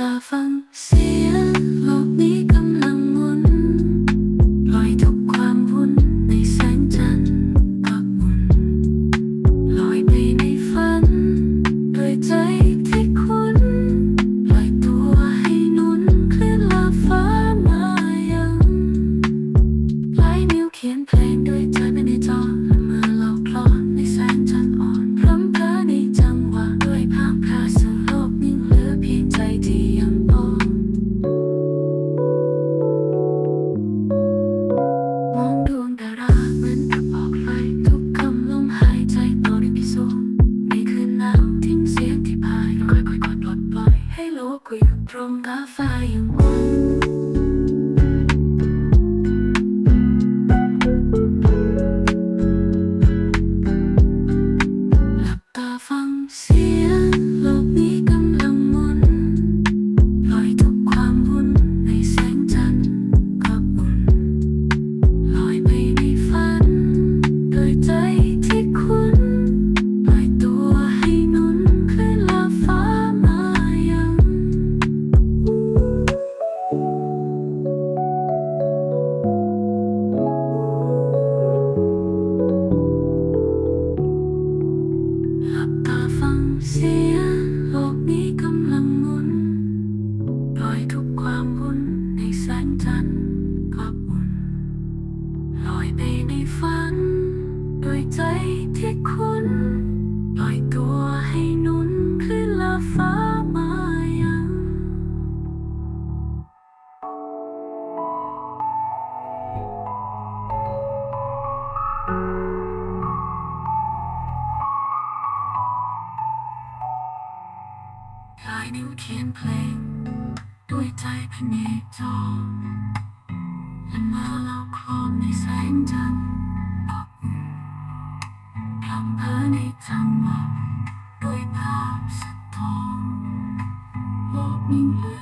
ตาฟัสี คุยตรงกับฟ้ายังคง เสียโลกนี้กำลังหมุนปอยทุกความวุนในแสงจันทร์กลับอุ่ลอยไปในฝันดวยใจที่คุ้นลอยตัวให้นุ่นขึ้ละฟ้ามายังายนิ้วเขียนเพลง ด้วยใจพเนจอและเมื่อเราคลอนในแสงจันทร์พลังเพอในจังหวะด้วยภาพสะท้อนโลกนี้